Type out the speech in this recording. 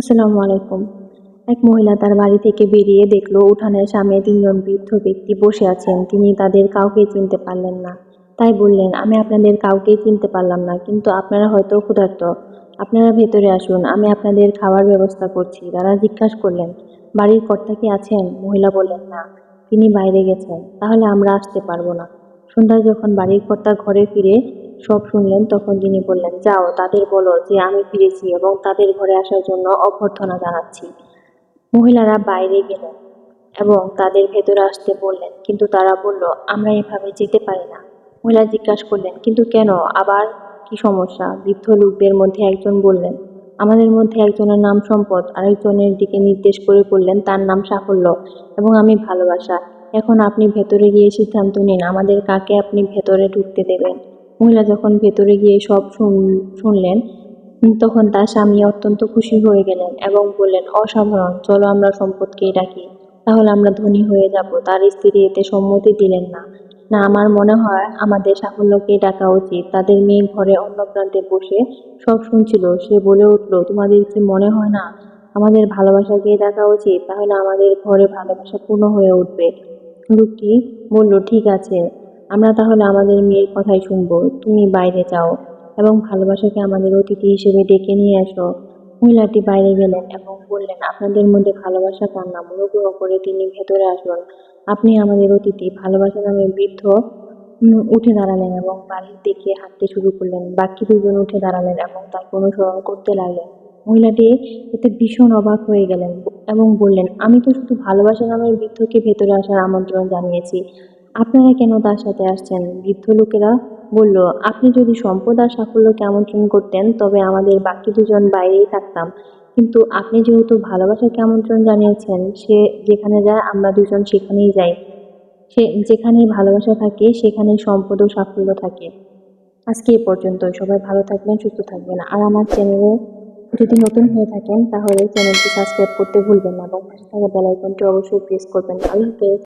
আসসালামু আলাইকুম। এক মহিলা তার বাড়ি থেকে বেরিয়ে দেখল উঠানের সামনে তিনজন বৃদ্ধ ব্যক্তি বসে আছেন। তিনি তাদের কাউকে চিনতে পারলেন না। তাই বললেন, আমি আপনাদের কাউকেই চিনতে পারলাম না, কিন্তু আপনারা হয়তো ক্ষুধার্ত। আপনারা ভেতরে আসুন, আমি আপনাদের খাওয়ার ব্যবস্থা করছি। তারা জিজ্ঞাসা করলেন, বাড়ির কর্তা কি আছেন? মহিলা বললেন, না, তিনি বাইরে গেছেন, তাহলে আমরা আসতে পারব না। সন্ধ্যায় যখন বাড়ির কর্তা ঘরে ফিরে সব শুনলেন, তখন তিনি বললেন, যাও, তাদের বলো যে আমি ফিরেছি এবং তাদের ঘরে আসার জন্য অভ্যর্থনা জানাচ্ছি। মহিলারা বাইরে গেলেন এবং তাদের ভেতরে আসতে বললেন, কিন্তু তারা বলল, আমরা এভাবে যেতে পারি না। মহিলা জিজ্ঞাসা করলেন, কিন্তু কেন? আবার কি সমস্যা? বৃদ্ধ লোকদের মধ্যে একজন বললেন, আমাদের মধ্যে একজনের নাম সম্পদ, আরেকজনের দিকে নির্দেশ করে বললেন তার নাম সাফল্য এবং আমি ভালোবাসা। এখন আপনি ভেতরে গিয়ে সিদ্ধান্ত নিন, আমাদের কাকে আপনি ভেতরে ঢুকতে দেবেন? মহিলা যখন ভেতরে গিয়ে সব শুন- শুনলেন, তখন তার স্বামী অত্যন্ত খুশি হয়ে গেলেন এবং বললেন, অসাধারণ, চলো আমরা সম্পদকেই ডাকি। তাহলে আমরা ধনী হয়ে যাব। তার স্ত্রী এতে সম্মতি দিলেন না। না, আমার মনে হয় আমাদের সাফল্যকে ডাকা উচিত। তাদের মেয়ে ঘরে অন্য প্রান্তে বসে সব শুনছিল। সে বলে উঠল, তোমাদের কি মনে হয় না আমাদের ভালোবাসাকে ডাকা উচিত? তাহলে আমাদের ঘরে ভালোবাসা পূর্ণ হয়ে উঠবে। লোকটি বলল, ঠিক আছে। আমরা তাহলে আমাদের মেয়ের কথাই শুনব। তুমি বাইরে যাও এবং ভালোবাসাকে আমাদের অতিথি হিসেবে ডেকে নিয়ে আসো মহিলাটি বাইরে গেলেন এবং বললেন, আপনাদের মধ্যে ভালোবাসা কার নাম অনুগ্রহ করে তিনি ভেতরে আসুন। আপনি আমাদের অতিথি। ভালোবাসা নামে বৃদ্ধ উঠে দাঁড়ালেন এবং বাড়ির দিকে হাঁটতে শুরু করলেন। বাকি দুজন উঠে দাঁড়ালেন এবং তাকে অনুসরণ করতে লাগলেন। মহিলাটি এতে ভীষণ অবাক হয়ে গেলেন এবং বললেন, আমি তো শুধু ভালোবাসা নামের বৃদ্ধকে ভেতরে আসার আমন্ত্রণ জানিয়েছি। আপনারা কেন তার সাথে আসছেন? বৃদ্ধ লোকেরা বলল, আপনি যদি সম্পদ আর সাফল্যকে আমন্ত্রণ করতেন, তবে আমাদের বাকি দুজন বাইরেই থাকতাম। কিন্তু আপনি যেহেতু ভালোবাসাকে আমন্ত্রণ জানিয়েছেন, সে যেখানে যায়, আমরা দুজন সেখানেই যাই। সে যেখানেই ভালোবাসা থাকে, সেখানেই সম্পদ ও সাফল্য থাকে। আজকে এ পর্যন্ত। সবাই ভালো থাকবেন, সুস্থ থাকবেন। আর আমার চ্যানেলে যদি নতুন হয়ে থাকেন, তাহলে চ্যানেলটি সাবস্ক্রাইব করতে ভুলবেন না এবং পাশে থাকা বেল আইকনটি অবশ্যই প্রেস করবেন। আল্লাহ হাফেজ।